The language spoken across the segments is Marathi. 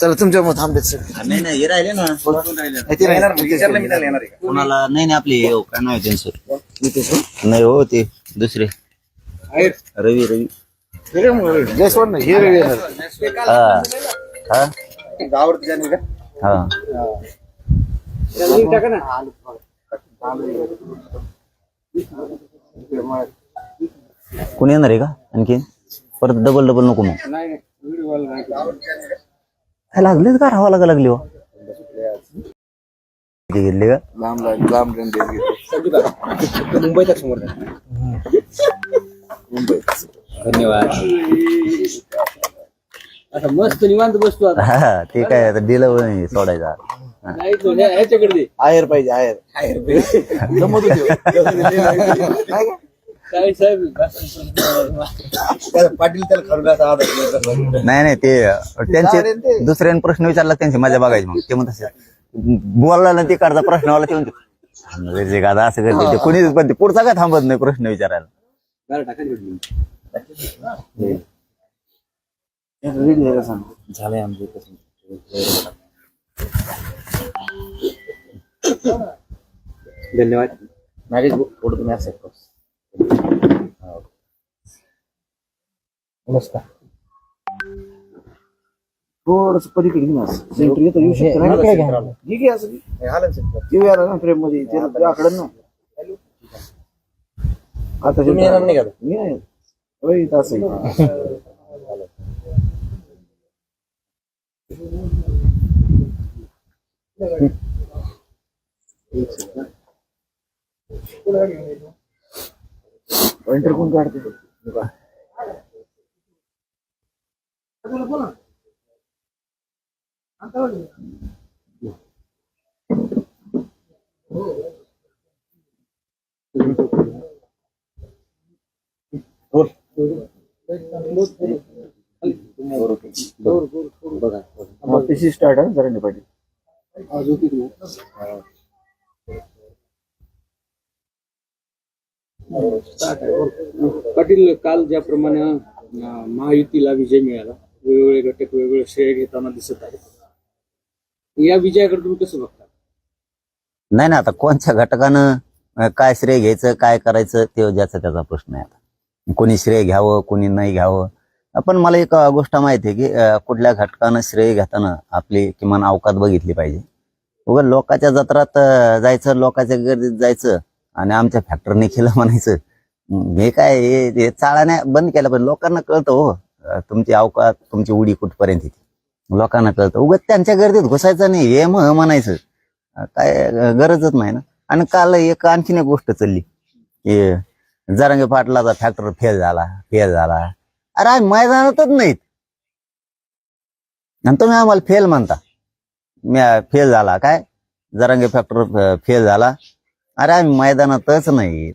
चला तुमच्या मत थांबतेच सर. नाही नाही हे राहिले ना. कोणाला नाही नाही आपले हे हो, काय नाव आहे त्यांचं. नाही हो ते दुसरे. रवी रवी. जयस्वाल नाही हे वेगळे येणार. हा हा. हा. कोणी येणार आहे का? आणखी परत डबल डबल नको मग. काय लागले का राहावं लागा लागली हो? घेतली का? लांब मुंबईच्या समोर धन्यवाद. आता मस्त निवांत बसतो आता. हा ते काय आता दिलं नाही सोडायचा. ह्याच्याकडे. आयर पाहिजे आयर हो. का? काय साहेब? पाटील त्याला खरगाचा आधार नाही नाही ते त्यांचे दुसऱ्याने प्रश्न विचारला त्यांची मजा बघायची मग. ते म्हणतात बोलला ना ते काढता प्रश्नवाला ते म्हणते जे गादा असं करते ते कोणी पण ते पुढचा काय थांबत नाही प्रश्न विचारायला? झालंय आमचं धन्यवाद. नागेश भाऊ, थोडं तुम्ही. नमस्कार थोडस पलीकडे घेऊन सेंटर येतं येऊ शकतं नाही ठीक आहे असं. येऊ यार ना फ्रेममध्ये ते तुझ्याकडे ना. आता तुम्ही येणार नाही का? मी नाही. होय इथं असं आहे. पॉइंटर कोण काढते मग तिची स्टार्ट आहे जरा पाटील पाटील काल ज्याप्रमाणे महायुतीला विजय मिळाला वेगवेगळे घटक वेगवेगळे श्रेय घेताना दिसत आहेत. या विजयाकडे तुम्ही कसं बघता? नाही ना आता कोणत्या घटकानं काय श्रेय घ्यायचं काय करायचं ते ज्याचा त्याचा प्रश्न आहे आता. कोणी श्रेय घ्यावं कोणी नाही घ्यावं. पण मला एक गोष्ट माहिती आहे की कुठल्या घटकानं श्रेय घेताना आपली किमान अवकात बघितली पाहिजे. उगा लोकांच्या जत्रात जायचं लोकांच्या गर्दीत जायचं आणि आमच्या फॅक्टरीने केलं म्हणायचं. हे काय हे हे चाळाने बंद केलं पण लोकांना कळतं हो. तुमची अवकात तुमची उडी कुठपर्यंत येते? लोकांना कळतं. उगत त्यांच्या गर्दीत घुसायचं नाही हे मग म्हणायचं. काय गरजच नाही ना. आणि काल एक आणखीन एक गोष्ट चालली की जरांगे पाटलाचा फॅक्टर फेल झाला फेल झाला. अरे आम्ही मैदानातच नाहीत. आणि तुम्ही आम्हाला फेल म्हणता. मी फेल झाला काय? जरांगे फॅक्टर फेल झाला. अरे आम्ही मैदानातच नाहीत.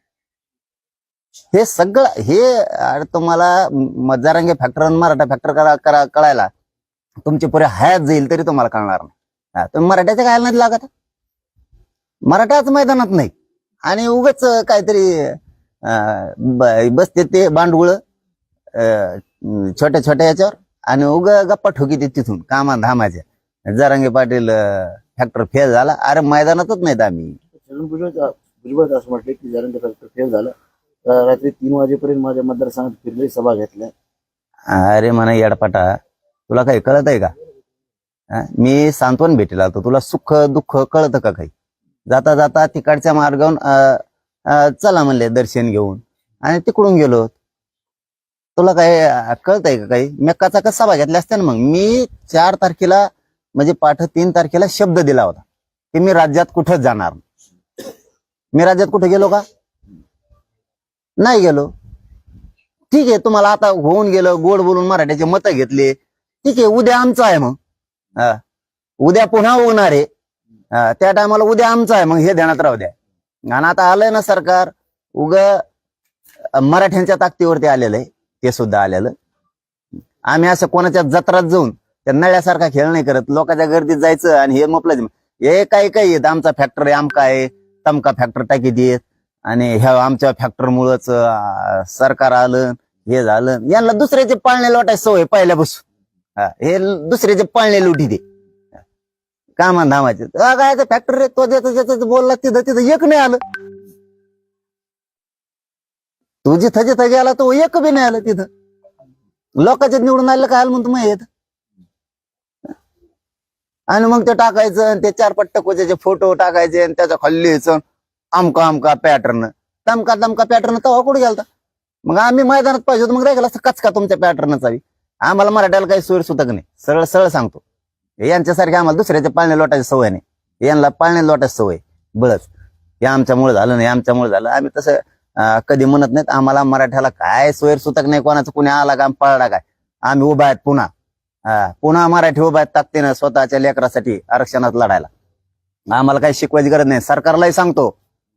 हे सगळं हे अरे तुम्हाला मजारांगे फॅक्टर आणि मराठा फॅक्टर करा करा कळायला तुमची पुरे हयात जाईल तरी तुम्हाला कळणार नाही. तुम्ही मराठ्याच्या काय नाही लागत? मराठाच मैदानात नाही. आणि उगच काहीतरी बसते ते बांडगुळ छोट्या छोट्या याच्यावर आणि उग गप्पा ठोकी ते तिथून कामा धामाच्या. जरांगे पाटील फॅक्टर फेल झाला. अरे मैदानातच नाहीत आम्ही. भुजबळ असं म्हटलं की जरांगे फॅक्टर फेल झालं. रात्री तीन वाजेपर्यंत माझ्या मतदारसंघात फिरले सभा घेतल्या. अरे म्हणा येडपाटा तुला काही कळत आहे का? हा? मी सांत्वन भेटेला आलतो. तुला सुख दुःख कळतं का काही? जाता जाता तिकडच्या मार्गावरून चला म्हणले दर्शन घेऊन. आणि तिकडून गेलो. तुला काय कळतंय का काही? मी कचा कसा सभा घेतल्या असत्या ना मग? मी चार तारखेला म्हणजे पाठ तीन तारखेला शब्द दिला होता. की मी राज्यात कुठंच जाणार? नाही. मी राज्यात कुठे गेलो का? नाही गेलो. ठीक आहे तुम्हाला आता होऊन गेलं गोड बोलून मराठ्याचे मतं घेतले. ठीक आहे उद्या आमचं आहे मग. हा. उद्या पुन्हा उगणार आहे. हा, त्या टायमाला उद्या आमचं आहे मग हे ध्यानात राहू द्या. आणि आता आलंय ना सरकार उग मराठ्यांच्या ताकदीवरती आलेलं आहे. ते सुद्धा आलेलं. आम्ही असं कोणाच्या जत्रात जाऊन त्या नळ्यासारखा खेळ नाही करत. लोकांच्या गर्दीत जायचं आणि हे म्हटलं हे काही काही येत आमचा फॅक्टर आहे आमका आहे तमका फॅक्टर टाकी देत. आणि ह्या आमच्या फॅक्टरमुळंच सरकार आलं हे झालं. यांना दुसऱ्याचे पाळणे लोटायची सवय पहिल्यापासून. हे दुसऱ्याचे पाळणे लुटी दे. कामा धामाचे काय फॅक्टरी तो ज्याचं बोलला तिथं तिथं एक नाही आलं. तू जिथं जिथं गेला तो एक बी नाही आलं तिथं. लोकांच्या निवडून आलं काय आलं म्हणतो मग येत? आणि मग ते टाकायचं आणि ते चार पट्ट कोच्याचे फोटो टाकायचे आणि त्याचा खाली अमका अमका पॅटर्न तमका तमका पॅटर्न तवा कुठे गेलता? मग आम्ही मैदानात पाहिजे होतो मग राहिला असं कचका तुमच्या पॅटर्नचा आम्हाला मराठ्याला काही सोयी सुतक नाही? सरळ सरळ सांगतो. यांच्यासारखे आम्हाला दुसऱ्याच्या पाळणे लोटायची सवय नाही. यांना पाळणे लोटायची सवय. बळच. हे आमच्यामुळे झालं नाही आमच्यामुळे झालं. आम्ही तसं कधी म्हणत नाहीत आम्हाला मराठ्याला काय सोयर सुतक नाही? कोणाचं कुणी आला का पळला काय आम्ही उभा आहेत पुन्हा. हा, पुन्हा मराठी उभा आहेत ताकदीनं स्वतःच्या लेकरासाठी आरक्षणात लढायला. आम्हाला काही शिकवायची गरज नाही. सरकारलाही सांगतो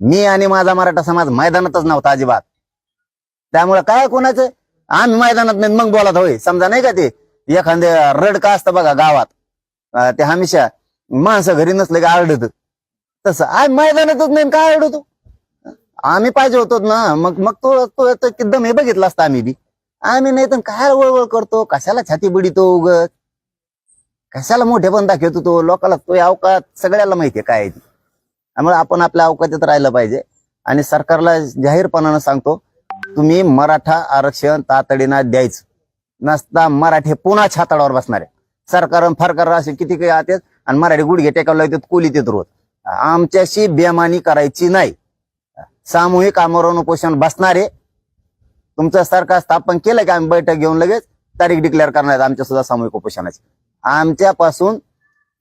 मी आणि माझा मराठा समाज मैदानातच नव्हता अजिबात. त्यामुळे काय कोणाचं? आम्ही मैदानात नाही मग बोलत होय. समजा नाही का ते? एखादे रड का असतं बघा गावात. ते हमेशा माणसं घरी नसले का आरडत. तसं आम्ही मैदानातच नाही काय आरडतो? आम्ही पाहिजे होतो ना. मग मग तो तो एकदम हे बघितलं असतं आम्ही बी. आम्ही नाही तर काय वळवळ करतो? कशाला छाती बिडीतो उगत? कशाला मोठे बंदा दाखवतो तो? लोकाला तो अवकात सगळ्याला माहितीये काय ती. त्यामुळे आपण आपल्या अवकातीत राहिलं पाहिजे. आणि सरकारला जाहीरपणानं सांगतो तुम्ही मराठा आरक्षण तातडीनं द्यायचं. नसता मराठे पुन्हा छाताडावर बसणार आहे. सरकार फरकार असे किती काही आते आणि मराठी गुडघे टेकावला येतात कोली देत रोज. आमच्याशी बेमानी करायची नाही. सामूहिक आमरण उपोषण बसणारे तुमचं सरकार स्थापन केलं की आम्ही बैठक घेऊन लगेच तारीख डिक्लेअर करणार आहेत आमच्या सुद्धा सामूहिक उपोषणाची. आमच्यापासून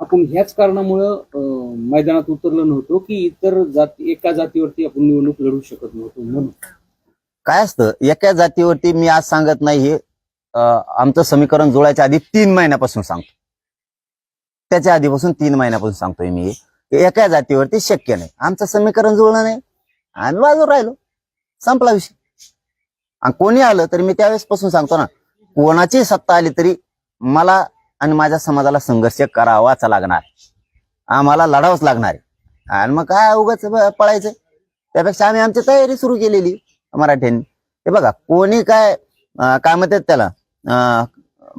आपण ह्याच कारणामुळं अं, मैदानात उतरलो नव्हतो की इतर जाती एका जातीवरती आपण निवडणूक लढू शकत नव्हतो म्हणून. काय असतं? एका जातीवरती मी आज सांगत नाही हे आमचं समीकरण जुळायच्या आधी तीन महिन्यापासून सांगतो. त्याच्या आधीपासून तीन महिन्यापासून सांगतोय मी हे. एका जातीवरती शक्य नाही. आमचं समीकरण जुळलं नाही. आम्ही बाजूला राहिलो. संपला विषय. आणि कोणी आलं तरी मी त्यावेळेस पासून सांगतो ना कोणाची सत्ता आली तरी मला आणि माझ्या समाजाला संघर्ष करावाच लागणार. आम्हाला लढावंच लागणार आहे. आणि मग काय उगाच पळायचं? त्यापेक्षा आम्ही आमची तयारी सुरू केलेली मराठ्यांनी. हे बघा कोणी काय काय म्हणतात त्याला? माझा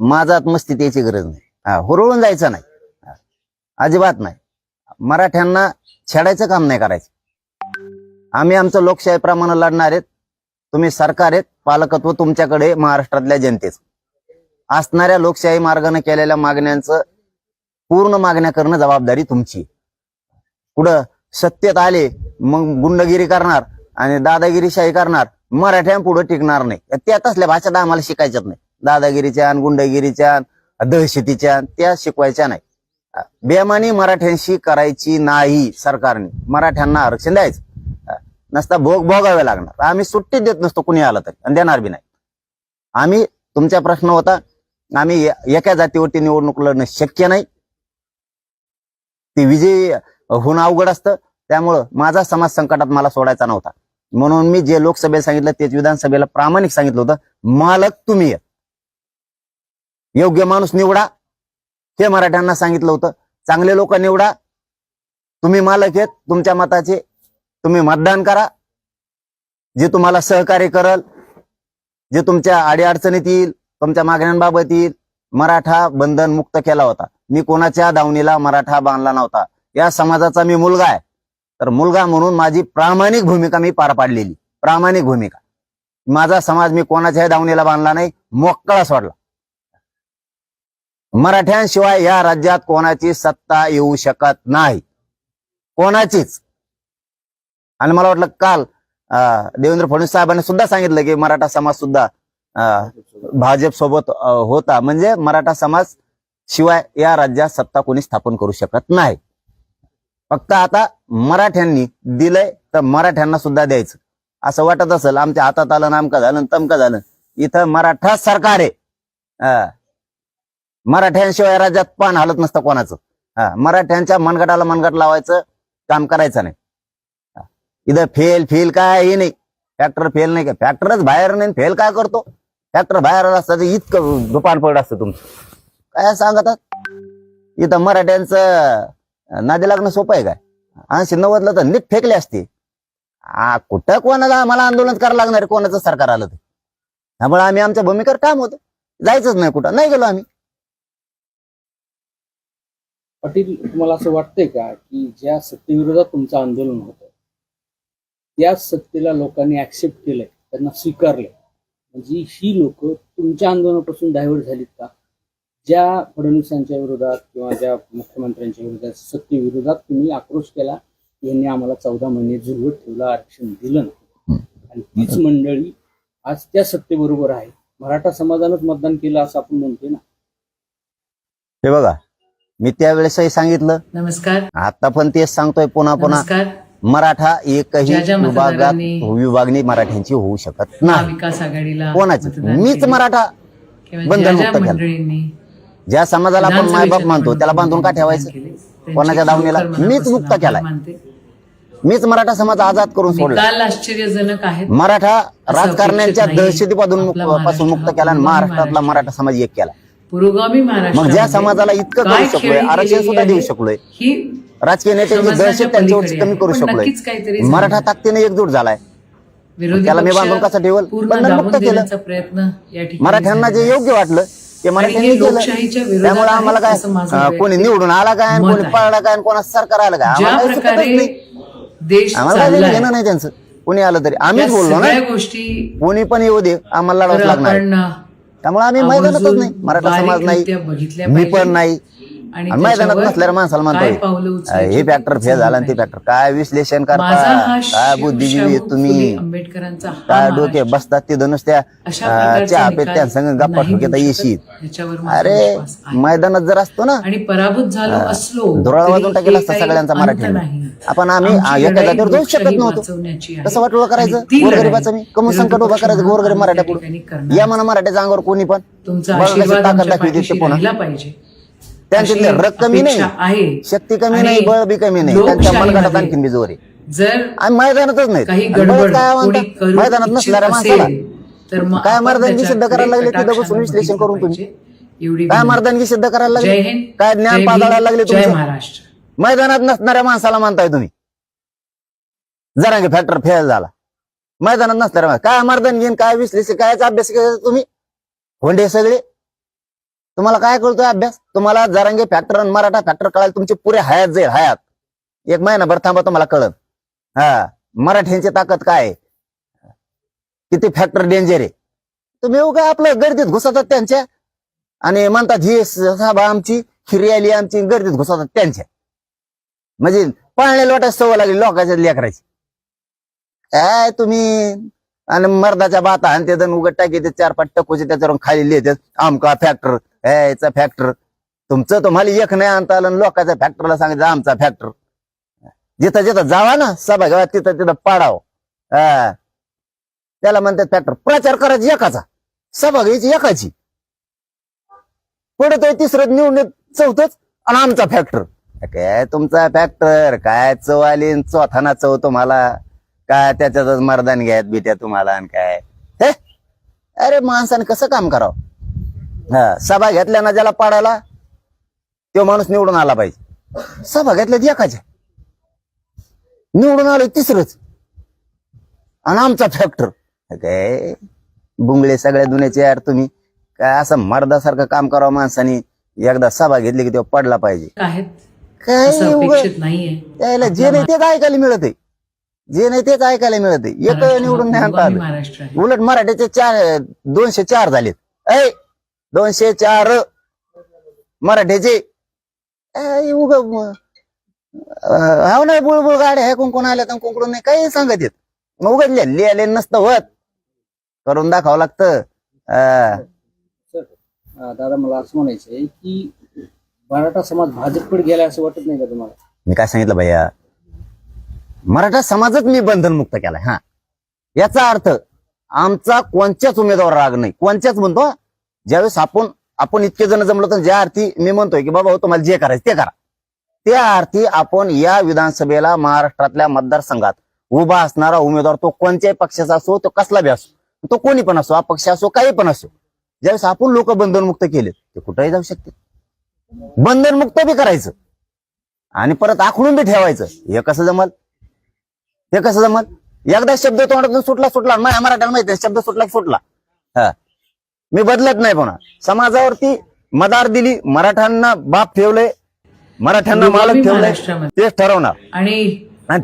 माझात मस्ती गरज नाही. हा, हुरळून जायचं नाही. अजिबात नाही. मराठ्यांना छेडायचं काम नाही करायचं. आम्ही आमचं लोकशाहीप्रमाणे लढणार आहेत. तुम्ही सरकार आहेत पालकत्व तुमच्याकडे महाराष्ट्रातल्या जनतेच. असणाऱ्या लोकशाही मार्गाने केलेल्या मागण्यांचं पूर्ण मागण्या करणं जबाबदारी तुमची. पुढं सत्तेत आले मग गुंडगिरी करणार आणि दादागिरीशाही करणार मराठ्यां पुढं टिकणार नाही. त्या तसल्या भाषा तर आम्हाला शिकायच्यात नाही. दादागिरीच्या आणि गुंडगिरीच्या आणि दहशतीच्या त्या शिकवायच्या नाही. बेमानी मराठ्यांशी करायची नाही सरकारने. मराठ्यांना आरक्षण द्यायचं. नसता भोग भोगावे लागणार. आम्ही सुट्टी देत नसतो कुणी आलं तरी. आणि देणार बी नाही. आम्ही तुमचा प्रश्न होता आम्ही एका जातीवरती निवडणूक लढणं शक्य नाही. ते विजयी होणं अवघड असतं. त्यामुळं माझा समाज संकटात मला सोडायचा नव्हता. म्हणून मी जे लोकसभेला सांगितलं तेच विधानसभेला प्रामाणिक सांगितलं होतं. मालक तुम्ही योग्य माणूस निवडा. हे मराठ्यांना सांगितलं होतं. चांगले लोक निवडा. तुम्ही मालक आहेत तुमच्या मताचे. तुम्ही मतदान करा. जे तुम्हाला सहकार्य करल जे तुमच्या अडीअडचणीत येईल तुमच्या मागण्यांबाबतीत मराठा बंधन मुक्त केला होता. मी कोणाच्या दावणीला मराठा बांधला नव्हता. या समाजाचा मी मुलगा आहे. तर मुलगा म्हणून माझी प्रामाणिक भूमिका मी पार पाडलेली. प्रामाणिक भूमिका. माझा समाज मी कोणाच्याही दावणीला बांधला नाही. मोकळा सोडला मराठ्यांशिवाय या राज्यात कोणाची सत्ता येऊ शकत नाही. कोणाचीच. आणि मला वाटलं काल देवेंद्र फडणवीस साहेबांनी सुद्धा सांगितलं की मराठा समाज सुद्धा भाजप सोबत होता. म्हणजे मराठा समाज शिवाय या राज्यात सत्ता कोणी स्थापन करू शकत नाही. फक्त आता मराठ्यांनी दिलंय तर मराठ्यांना सुद्धा द्यायचं. असं वाटत असेल आमच्या हातात आलं नामकं झालं तमकं झालं. इथं मराठा सरकार आहे. मराठ्यांशिवाय राज्यात पान हालत नसतं कोणाचं. हा, मराठ्यांच्या मनगटाला मनगट लावायचं काम करायचं नाही. इथं फेल फेल काय हे नाही. फॅक्टर फेल नाही का? फॅक्टरच बाहेर नाही फेल काय करतो? ट्रॅक्टर बाहेर असतं इतकं दुपान पड असतं तुमचं. काय सांगतात इथं मराठ्यांचं नादी लागणं सोपं आहे काय? ऐंशी नव्वदला तर नीट फेकले असते. आ, कुठं कोणाला आम्हाला आंदोलन करायला लागणार कोणाचं सरकार आलं ते त्यामुळे आम्ही आमच्या भूमिकेवर काम होतो. जायचंच नाही कुठं. नाही गेलो आम्ही. पाटील तुम्हाला असं वाटतंय का की ज्या सत्तेविरोधात तुमचं आंदोलन होतं त्या सत्तेला लोकांनी ऍक्सेप्ट केलंय त्यांना स्वीकारलंय? म्हणजे ही लोक तुमच्या आंदोलनापासून डायव्हर्ट झालीत का? ज्या फडणवीसांच्या विरोधात किंवा ज्या मुख्यमंत्र्यांच्या विरोधात सत्तेविरोधात तुम्ही आक्रोश केला यांनी आम्हाला चौदा महिने झुलवत ठेवलं आरक्षण दिलं नाही. आणि तीच मंडळी आज त्या सत्तेबरोबर आहे. मराठा समाजानंच मतदान केलं असं आपण म्हणतोय ना. हे बघा मी त्यावेळेसही सांगितलं. नमस्कार. आता पण तेच सांगतोय पुन्हा पुन्हा. नमस्कार. मराठा एकही विभागात विभागणी मराठ्यांची होऊ शकत नाही महाविकास आघाडीला कोणाची मीच. मराठा किंवा बंधन ज्या मुक्त ज्या केलं. ज्या समाजाला आपण मायबाप मानतो त्याला बांधून का ठेवायचं कोणाच्या दावणीला? मीच मुक्त केलाय. मीच मराठा समाज आजाद करून सोडला आश्चर्यजनक आहेत मराठा राजकारण्यांच्या. दहशतीपासून पासून मुक्त केला आणि महाराष्ट्रातला महाराष्ट्र मराठा समाज एक केला पुरोगामी महाराष्ट्र मग ज्या समाजाला इतकं करू शकलोय? आरक्षण सुद्धा देऊ शकलोय. ही राजकीय नेत्यांची दहशत त्यांच्यावरची पलीकडे कमी करू शकलोय. मराठा ताकदीने एकजूट झालाय. त्याला मी बांधून कसं ठेवल? केलं. मराठ्यांना जे. योग्य वाटलं ते मराठ्यांनी केलं. त्यामुळे आम्हाला काय? कोणी निवडून आला काय? कोणी. पळला काय? कोणाचं सरकार आलं काय? आम्हाला काय घेणं नाही त्यांचं. कोणी आलं तरी. आम्हीच बोललो ना. कोणी पण येऊ दे. आम्हाला लढावंच तर लागणार त्यामुळे आम्ही मैदानातच नाही मराठा समाज नाही मी. पण नाही आणि मैदानात त्याच्यावर नसल्यावर माणसाला काय पावलं म्हणतोय उचलायची हे फॅक्टर ते फेल झाला आणि ते फॅक्टर काय विश्लेषण माझा करता हा काय बुद्धिजीवी तुम्ही आंबेडकरांचा हा काय डोके. बसतात तिथं नुसत्या अशा अं, प्रकारचा चहा निकाल पेत्या संग गप्पा नाही. ह्याच्यावर माझा अरे विश्वास आहे. मैदानात जर असतो ना आणि पराभूत झालो असलो धुराळा तरी वाजून टाकेल हे असता काही सगळ्यांचा अंत मराठी नाही. आपण आम्ही आमची आ, एका लढाई जागेवर जाऊ शकत लोकशाही नव्हतो वाचवण्याची आहे. कसं वाटलं करायचं आणि ती गोरगरिबाचं लढाई मी कमून संकट उभा करायचं पक्षांना गोरगरीब त्या मराठ्या ठिकाणी पुढे करणार या म्हणा मराठ्याच्या अंगावर कोणी पण तुमचा बघा कशी आशीर्वाद ताकद आमच्या पाठीशी ते पुन्हा. राहिला पाहिजे त्यांच्यातले रक्त कमी नाही. शक्ती कमी आणि नाही बळ बी कमी नाही. त्यांच्या मनगटात आणखीन बी जोर आहे जर आम्ही मैदानातच नाही काही आणि बळच गडबड काय मैदानात नसणाऱ्या माणसाला. काय मर्दानगी सिद्ध करायला लागले तिथं बसून विश्लेषण करून तुम्ही? काय. मर्दानगी सिद्ध करायला लागले? काय ज्ञान पादाळायला लागले महाराष्ट्र. मैदानात नसणाऱ्या माणसाला म्हणताय तुम्ही. जरांगे फॅक्टर फेल झाला. मैदानात नसणाऱ्या काय मर्दन घेऊन काय विश्लेषण काय अभ्यास केला तुम्ही? होंडे सगळे? तुम्हाला काय कळतोय अभ्यास? तुम्हाला जरांगे फॅक्टर आणि मराठा फॅक्टर कळायला तुमची पुरे हयात जाईल हयात. एक महिनाभर थांबा तुम्हाला कळत हा मराठ्यांची ताकद काय किती फॅक्टर डेंजर आहे? तुम्ही येऊ काय आपलं गर्दीत घुसतात त्यांच्या. आणि म्हणतात ही सभा आमची खिरी आली आमची गर्दीत घुसतात त्यांच्या. म्हणजे पाळण्या लोटायची सवय लागली लोकांच्या लेकराची. काय तुम्ही आणि मर्दाच्या बाता आणि ते उघड टाकी ते चार पाच टकोचे त्याच्यावर खाली लिहितात आमका फॅक्टर याचा फॅक्टर तुमचं तुम्हाला एक नाही आणता आलं आणि लोकांच्या फॅक्टरला सांगितलं आमचा फॅक्टर जिथं जिथं जावा ना सभागृहात तिथं तिथं पाडाव. हा. त्याला म्हणतात फॅक्टर प्रचार करायची एकाचा. सभा घ्यायची एकाची. पडतोय तिसरं निवडून चौथच आणि आमचा फॅक्टर काय तुमचा फॅक्टर काय चव आली चौथाना चव तुम्हाला? काय त्याच्यातच मर्दान घ्यायत बिट्या तुम्हाला आणि काय? हे? अरे माणसाने कसं काम करावं? हा सभा घेतल्या ना ज्याला पाडायला तो माणूस निवडून आला पाहिजे. सभा घेतल्या एकाच्या. निवडून आलो तिसरंच. आणि आमचा फॅक्टर काय? बुंगळे सगळ्या दुनियाचे यार तुम्ही. काय असं मर्दासारखं काम करावं माणसानी? एकदा सभा घेतली की तेव्हा पडला पाहिजे. काय त्याला जे नाही तेच ऐकायला मिळत आहे जे नाही तेच ऐकायला मिळत आहे एक निवडून नाही उलट मराठीचे चार दोनशे चार झालेत. ऐ! दोनशे चार. मराठीचे. उग हा नाही बुळबुळ गाड्या हे कोण कोण आल्या तर कोण नाही काही सांगत येत. मग उघडले लिहिले नसतं होत करून दाखवावं लागतं. दादा मला असं म्हणायचं आहे की मराठा समाज भाजपकडे गेला असं वाटत नाही का तुम्हाला? मी काय सांगितलं भैया? मराठा समाजच मी बंधनमुक्त केलाय हा. याचा अर्थ आमचा कोणत्याच उमेदवार राग नाही. कोणत्याच म्हणतो. ज्यावेळेस आपण आपण इतके जण जमलो तर ज्या अर्थी मी म्हणतोय की बाबा हो तुम्हाला जे करायचं ते करा. त्या अर्थी आपण या विधानसभेला महाराष्ट्रातल्या मतदारसंघात उभा असणारा उमेदवार तो कोणत्याही पक्षाचा असो तो कसला बी असो तो कोणी पण असो अपक्ष असो काही पण असो ज्यावेळेस आपण लोक बंधनमुक्त केले ते कुठेही जाऊ शकते. बंधनमुक्त बी करायचं आणि परत आखडून बी ठेवायचं. हे कसं जमल? हे कसं जमल? एकदा शब्द तोंडातून सुटला सुटला. मराठ्याला माहिती शब्द सुटला सुटला. हा. मी बदलत नाही पुन्हा. समाजावरती मदार दिली मराठ्यांना बाप ठेवलंय मराठ्यांना मालक ठेवलंय महाराष्ट्रामध्ये. तेच ठरवणार. आणि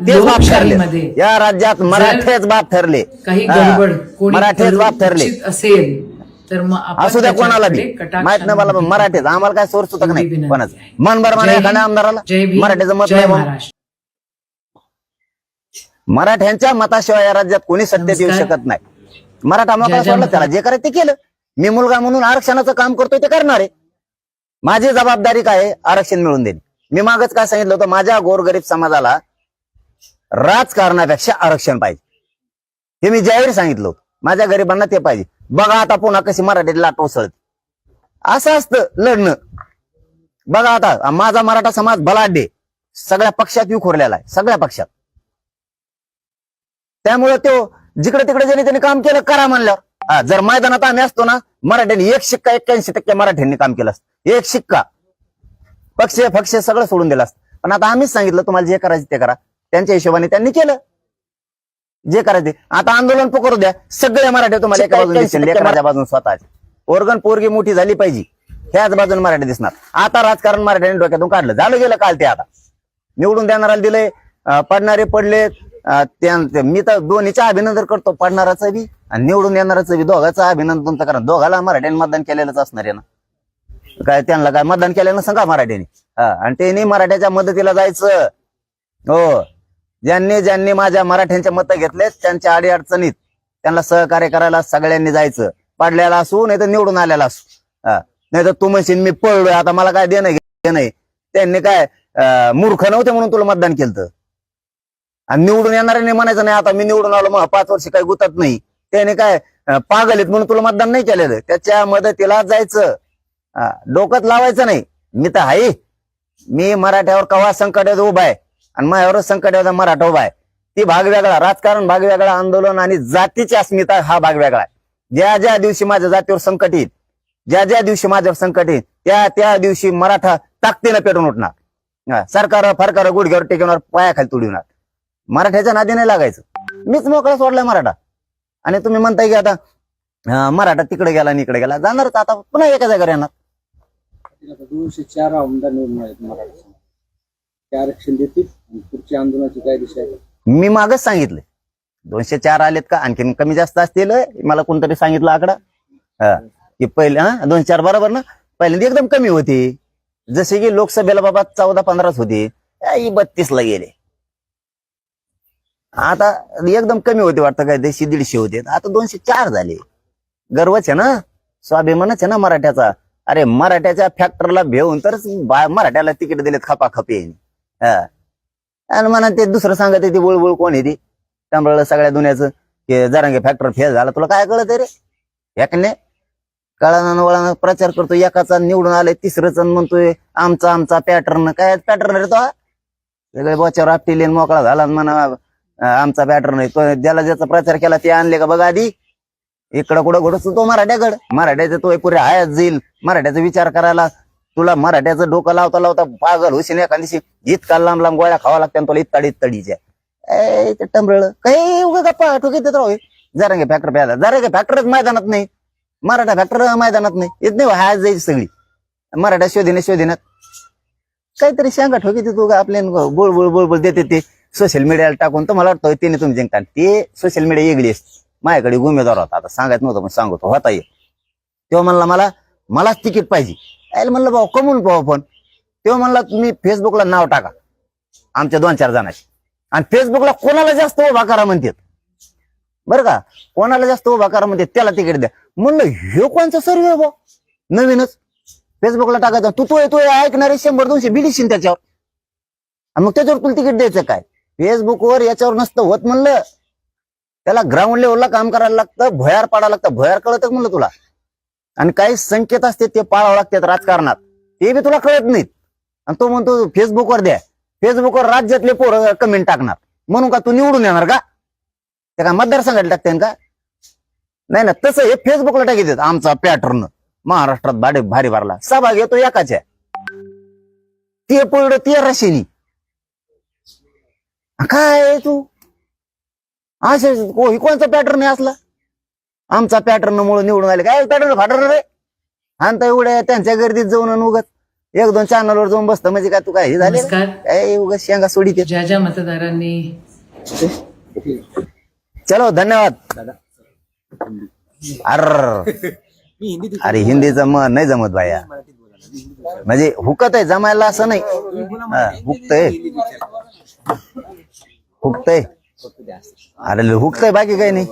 तेच बाप ठरले. या राज्यात मराठेच बाप ठरले. काही. गडबड कोणी मराठेच बाप ठरले. असेल तर असू द्या कोणाला बी. माहीत नाही मला मराठीच. आम्हाला काय सोर्स होतं नाही? कोणाचं. मन बरं एखाद्या आमदाराला. मराठीचं मत नाही मराठ्यांच्या मताशिवाय या राज्यात कोणी सत्तेत येऊ. शकत नाही. मराठा मोकळा सोडला? त्याला जे करायचं ते केलं. मी मुलगा म्हणून आरक्षणाचं काम करतोय ते करणार. आहे माझी जबाबदारी काय आहे? आरक्षण मिळून देणे मी मागच काय सांगितलं होतं? माझ्या गोरगरीब समाजाला राजकारणापेक्षा आरक्षण पाहिजे. हे मी जाहीर सांगितलं होतं. माझ्या गरिबांना ते पाहिजे. बघा आता पुन्हा कशी मराठीत लाट उसळते. असं असतं लढणं. बघा आता माझा मराठा समाज बलाढ्य सगळ्या पक्षात विखुरलेला आहे. सगळ्या पक्षात. त्यामुळे तो जिकडे तिकडे ज्याने त्याने काम केलं करा म्हणल्यावर. हा, जर मैदानात आम्ही असतो ना मराठ्यांनी एक शिक्का एक्क्याऐंशी टक्के मराठ्यांनी काम केलं असतं. एक शिक्का. पक्ष पक्ष सगळं सोडून दिलं असतं. पण आता आम्हीच सांगितलं तुम्हाला जे करायचं ते करा. त्यांच्या हिशोबाने त्यांनी केलं. जे करायचे आता आंदोलन पकडू द्या. सगळे मराठी तुम्हाला एका बाजून बाजून स्वतःचे ओरगन पोरगी मोठी झाली पाहिजे. ह्याच बाजून मराठी दिसणार. आता राजकारण मराठ्याने डोक्यातून काढलं. झालं गेलं काल ते आता. निवडून देणाऱ्याला दिलंय. अं, पडणारे पडले अं, मी तर दोन्हीच्या अभिनंदन करतो पडणाराचं बी आणि निवडून येणाराचं बी. दोघांचं अभिनंदन तुमचं करा. दोघाला मराठ्याने मतदान केलेलंच असणार आहे ना. काय त्यांना काय मतदान केलेलं सांगा मराठ्याने. हा आणि त्यांनी मराठ्याच्या मदतीला जायचं. हो. ज्यांनी ज्यांनी माझ्या मराठ्यांच्या मत घेतले त्यांच्या अडी अडचणीत त्यांना सहकार्य करायला सगळ्यांनी जायचं. पडलेला असू नाही तर निवडून आलेला असू. नाही तर तू म्हणशील मी पळलोय आता मला काय देणं घेणं त्यांनी काय मूर्ख नव्हते म्हणून तुला मतदान केलं आणि निवडून येणाऱ्यांनी म्हणायचं नाही आता मी निवडून आलो मग पाच वर्ष काही गुतत नाही. त्याने काय पागल आहेत म्हणून तुला मतदान नाही केलेलं. त्याच्या मदतीला जायचं. डोक्यात लावायचं नाही. मी तर हाय मी मराठ्यावर कवा संकट उभा आहे? आणि माझ्यावर संकट मराठा उभा आहे. ती भाग वेगळा राजकारण भाग वेगळा आंदोलन आणि जातीची अस्मिता हा भाग वेगळा आहे. ज्या ज्या दिवशी माझ्या जातीवर संकट येईल ज्या ज्या दिवशी माझ्यावर संकट येईल त्या त्या दिवशी मराठा ताकदीनं पेटून उठणार. सरकार फरकार गुडघ्यावर टेकवणार पायाखाली तुडविणार. मराठ्याच्या नादी नाही लागायचं. मीच मोकळा सोडलाय मराठा. आणि तुम्ही म्हणताय की आता मराठा तिकडे गेला आणि इकडे गेला. जाणारच आता पुन्हा एका जागेवर येणार. दोनशे चार आमदार निवडून आहेत मराठा ते आरक्षण देतील पुढच्या आंदोलनाची काय दिशा आहे? मी मागच सांगितलंय. दोनशे चार आलेत का? आणखीन कमी जास्त असतील मला कोणतरी सांगितलं आकडा. हा. की पहिले हा दोन चार बरोबर ना? पहिल्यांदा एकदम कमी होती. जसे की लोकसभेला बाबा चौदा पंधराच होती. बत्तीसला गेले. आता एकदम कमी होते वाटतं काय देशी दीडशे होते. आता दोनशे चार झाले. गर्वच आहे ना? स्वाभिमानच आहे ना मराठ्याचा? अरे मराठ्याच्या फॅक्टरला भेऊन तरच बा- मराठ्याला तिकीट दिलेत खपा खपी आणि म्हणा ते दुसरं सांगत ते बुळबुळ कोण आहे ती? त्यामुळे सगळ्या दुनियाचं. की जरांगे फॅक्टर फेल झाला. तुला काय कळत रे? एकने कळानं वळानं प्रचार करतो एकाचा निवडून आलाय तिसरंच म्हणतोय आमचा आमचा पॅटर्न काय पॅटर्न रे तो? सगळे बोच्यावर आपटी मोकळा झाला म्हणा आमचा पॅटर्न आहे. तो ज्याला ज्याचा प्रचार केला ते आणले का बघा आधी? इकडं कुठं घडत तो मराठ्याकड. मराठ्याचा तो पुरे हायात जाईल. मराठ्याचा विचार करायला. तुला मराठ्याचं डोकं लावता लावता पागल होशील एका दिवशी. इतका लांब लांब गोळ्या खावा लागत्या आणि तुला इत्ताडी इतडीच्या ए ते टंबळ काही उगा गप्पा ठोके देत राहू जरा घे फॅक्टर प्यायला जरा घे फॅक्टरच मैदानात नाही. मराठा फॅक्टर मैदानात नाही. येत नाही हायात जायची सगळी. मराठा शोधीने शोधीनात काहीतरी सांगा ठोके देतो का आपल्या बोळ बोळ बोळ बोळ देते ते. सोशल मीडियाला टाकून तर मला वाटतं त्याने तुम्ही जिंकता ते सोशल मीडिया वेगळी माझ्याकडे उमेदवार होता. आता सांगायचं नव्हतं पण सांगतो. होता ये तेव्हा म्हणला मला मलाच तिकीट पाहिजे. यायला म्हणलं भाऊ कमवून पाहू पण तेव्हा म्हणला तुम्ही फेसबुकला नाव टाका. आमच्या दोन चार जणाशी आणि फेसबुकला कोणाला जास्त उभा करा म्हणतात बरं का? कोणाला जास्त उभा करा म्हणतात त्याला तिकीट द्या. म्हणलं हे कोणचा सर्वे भाऊ? नवीनच. फेसबुकला टाकायचं. तू तो तो ऐकणारे शंभर दोनशे बिलीशील त्याच्यावर. आणि मग त्याच्यावर तुला तिकीट द्यायचं काय? फेसबुकवर याच्यावर नसतं होत म्हणलं. त्याला ग्राउंड लेवलला काम करायला लागतं भयार पाडावं लागतं. भयार कळत म्हणलं तुला. आणि काही संकेत असते ते पाळावं लागतात राजकारणात. ते बी तुला कळत नाहीत. आणि तो म्हणतो फेसबुकवर द्या. फेसबुकवर राज्यातले पोरं कमेंट टाकणार. म्हणून का तू निवडून येणार का? ते काय मतदारसंघात टाकते का? नाही ना तसं हे फेसबुकला टाकी देत आमचा पॅटर्न महाराष्ट्रात भाडे भारी भरला. सहभाग येतो एकाच्या. ते पडलं ते रशिनी काय आहे तू? असे को- कोणचा पॅटर्न आहे असला? आमचा पॅटर्न मुळे निवडून आले. काय पॅटर्न फाटणार रे? आणि एवढ्या त्यांच्या गर्दीत जाऊन आणि उगत एक दोन चॅनलवर जाऊन बसतं. म्हणजे काय तू काय हे झाले काय उगत शेंगा सोडी ज्या ज्या मतदारांनी चलो धन्यवाद. अर. अरे हिंदीचं मन नाही जमत बाया. म्हणजे हुकत आहे जमायला असं नाही. हा, हुकतय. हुकतय. अरे हुकतय बाकी काही नाही.